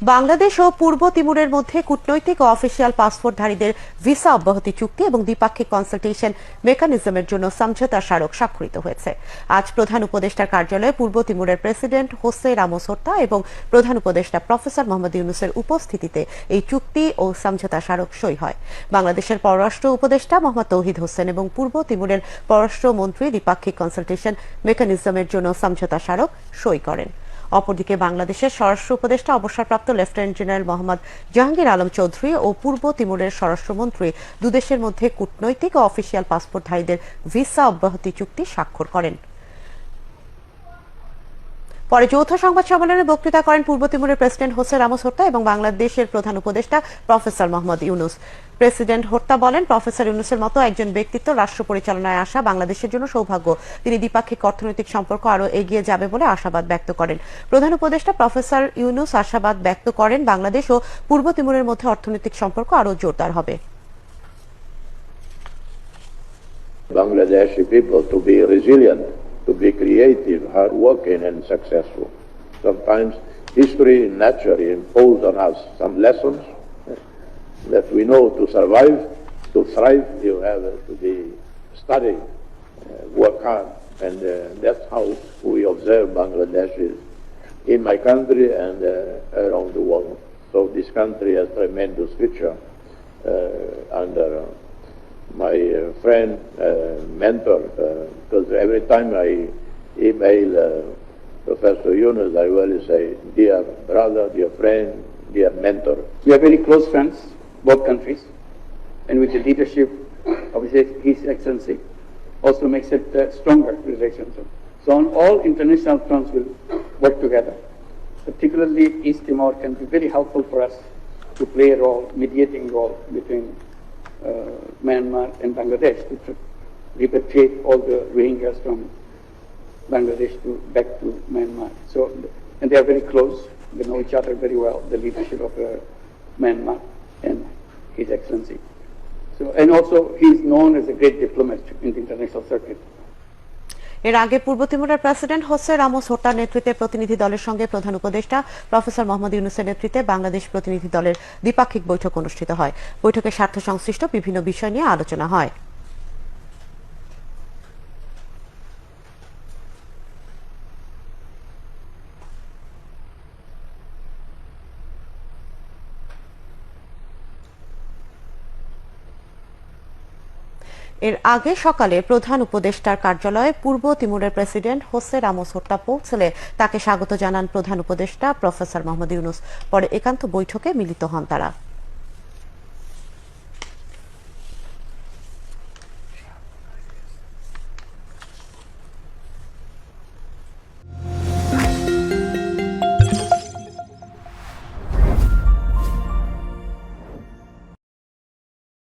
বাংলাদেশ ও পূর্ব তিমুরের মধ্যে কূটনৈতিক ও অফিসিয়াল পাসপোর্টধারীদের ভিসা অব্যাহতি চুক্তি এবং দ্বিপাক্ষিক কনসালটেশন মেকানিজমের জন্য সমঝোতা স্মারক স্বাক্ষরিত হয়েছে। আজ প্রধান উপদেষ্টার কার্যালয়ে পূর্ব তিমুরের প্রেসিডেন্ট হোসে রামোস হত্যা এবং প্রধান উপদেষ্টা প্রফেসর মোহাম্মদ ইউনুসের উপস্থিতিতে এই চুক্তি ও সমঝোতা স্মারক সই হয়। বাংলাদেশের পররাষ্ট্র উপদেষ্টা মোহাম্মদ তৌহিদ হোসেন এবং পূর্ব তিমুরের পররাষ্ট্র মন্ত্রী দ্বিপাক্ষিক কনসালটেশন মেকানিজমের জন্য সমঝোতা স্মারক সই করেন। অপরদিকে বাংলাদেশের স্বরাষ্ট্র উপদেষ্টা অবসরপ্রাপ্ত লেফটেন্যান্ট জেনারেল মোহাম্মদ জাহাঙ্গীর আলম চৌধুরী ও পূর্ব তিমুরের স্বরাষ্ট্রমন্ত্রী দুদেশের মধ্যে কূটনৈতিক ও অফিসিয়াল পাসপোর্টধারীদের ভিসা অব্যাহতি চুক্তি স্বাক্ষর করেন। পরে যৌথ সংবাদ সম্মেলনে বক্তৃতা করেন পূর্ব তিমুরের প্রেসিডেন্ট হোসেন রামোস হত্যা এবং বাংলাদেশের প্রধান উপদেষ্টা প্রফেসর মোহাম্মদ ইউনুস। প্রেসিডেন্ট হত্যা বলেন প্রফেসর ইউনুসের মতো একজন ব্যক্তিত্ব রাষ্ট্র পরিচালনায় আসা বাংলাদেশের জন্য সৌভাগ্য। তিনি দ্বিপাক্ষিক অর্থনৈতিক সম্পর্ক আরও এগিয়ে যাবে বলে আশাবাদ ব্যক্ত করেন। প্রধান উপদেষ্টা প্রফেসর ইউনুস আশাবাদ ব্যক্ত করেন বাংলাদেশ ও পূর্ব তিমুরের মধ্যে অর্থনৈতিক সম্পর্ক আরও জোরদার হবে। Bangladeshi people to be resilient, to be creative, hardworking, and successful. Sometimes history naturally imposed on us some lessons that we know to survive, to thrive, you have to be study, uh, work hard, and uh, that's how we observe Bangladeshis in my country and uh, around the world. So this country has tremendous future uh, under friend, uh, mentor, because every time I email uh, Professor Yunus, I always say, dear brother, dear friend, dear mentor. We are very close friends, both countries, and with the leadership of His Excellency, also makes it uh, stronger relations. So on all international fronts, we'll work together. Particularly, East Timor can be very helpful for us to play a role, mediating role between uh, Myanmar and Bangladesh to repatriate all the Rohingyas from Bangladesh to back to Myanmar. So, and they are very close. They know each other very well. The leadership of uh, Myanmar and His Excellency. So, and also he is known as a great diplomat in the international circuit. এর আগে পূর্ব তিমুরের president Jose Ramos হোটার নেতৃত্বে প্রতিনিধি দলের সঙ্গে প্রধান উপদেষ্টা প্রফেসর মোহাম্মদ ইউনুসের নেতৃত্বে বাংলাদেশ প্রতিনিধি দলের দ্বিপাক্ষিক বৈঠক অনুষ্ঠিত হয়। বৈঠকে স্বার্থ সংশ্লিষ্ট বিভিন্ন বিষয় নিয়ে আলোচনা হয়। এর আগে সকালে প্রধান উপদেষ্টার কার্যালয়ে পূর্ব তিমুরের প্রেসিডেন্ট হোসে রামোস হত্যা পৌঁছলে তাকে স্বাগত জানান প্রধান উপদেষ্টা প্রফেসর মোহাম্মদ ইউনুস। পরে একান্ত বৈঠকে মিলিত হন তারা।